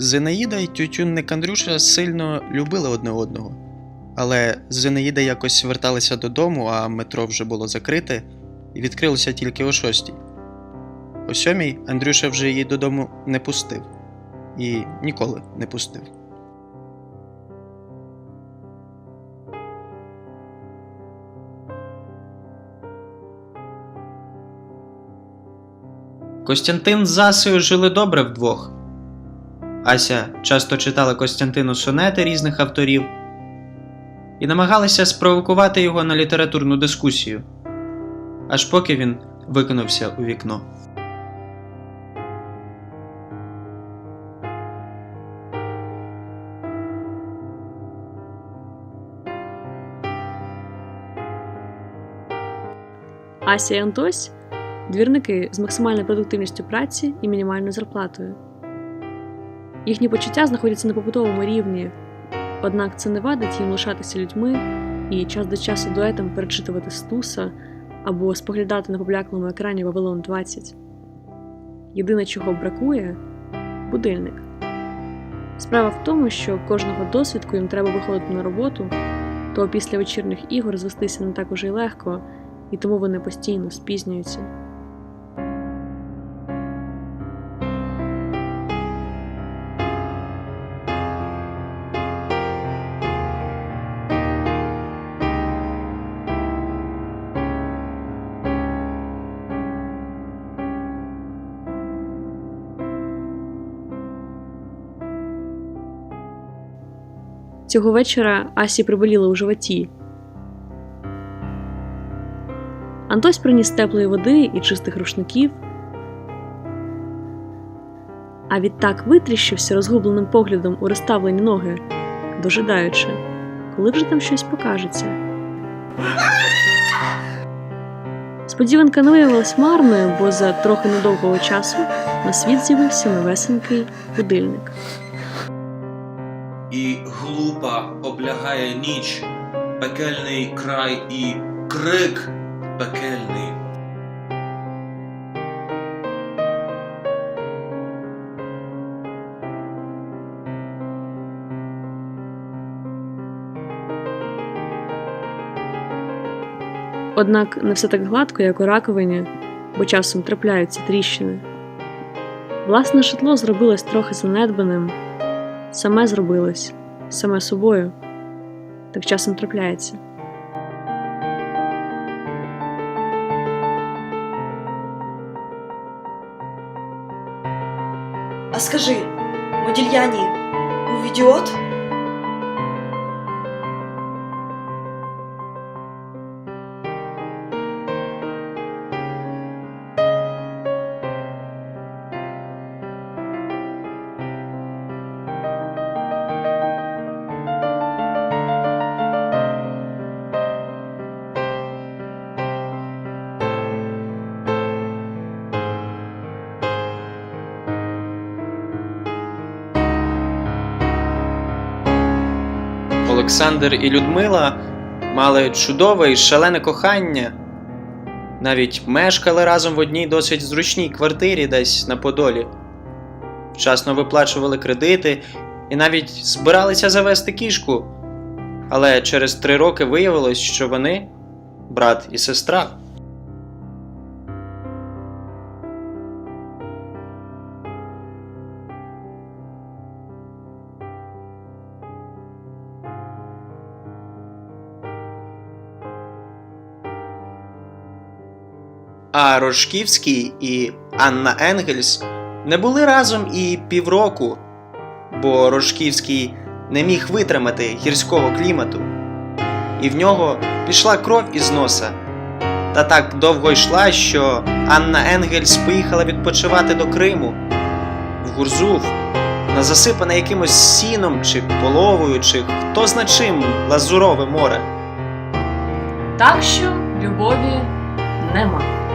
Зинаїда і тютюнник Андрюша сильно любили одне одного. Але Зинаїда якось верталася додому, а метро вже було закрите, і відкрилося тільки о шостій. О сьомій Андрюша вже її додому не пустив. І ніколи не пустив. Костянтин з Асею жили добре вдвох. Ася часто читала Костянтину сонети різних авторів і намагалася спровокувати його на літературну дискусію, аж поки він викинувся у вікно. Ася і Антось двірники з максимальною продуктивністю праці і мінімальною зарплатою. Їхні почуття знаходяться на побутовому рівні, однак це не вадить їм лишатися людьми і час до часу дуетом перечитувати стуса або споглядати на побляклому екрані Вавилон 20. Єдине, чого бракує будильник. Справа в тому, що кожного досвідку їм треба виходити на роботу, то після вечірніх ігор звестися не так уже й легко, і тому вони постійно спізнюються. Цього вечора Асі приболіло у животі. Антось приніс теплої води і чистих рушників. А відтак витріщився розгубленим поглядом у розставлені ноги, дожидаючи, коли вже там щось покажеться. Сподіванка не виявилась марною, бо за трохи недовгого часу на світ з'явився новесенький будильник. І глупа облягає ніч, пекельний край і крик пекельний. Однак не все так гладко, як у раковині, бо часом трапляються тріщини. Власне житло зробилось трохи занедбаним, саме зробилось, саме собою. Так часом трапляється. А скажи, Модільяні був ідіот? Олександр і Людмила мали чудове і шалене кохання. Навіть мешкали разом в одній досить зручній квартирі десь на Подолі. Вчасно виплачували кредити і навіть збиралися завести кішку. Але через три роки виявилось, що вони брат і сестра. А Рожківський і Анна Енгельс не були разом і півроку, бо Рожківський не міг витримати гірського клімату, і в нього пішла кров із носа. Та так довго йшла, що Анна Енгельс поїхала відпочивати до Криму, в Гурзуф, на засипане якимось сіном чи половою, чи хто зна чим лазурове море. Так що любові нема.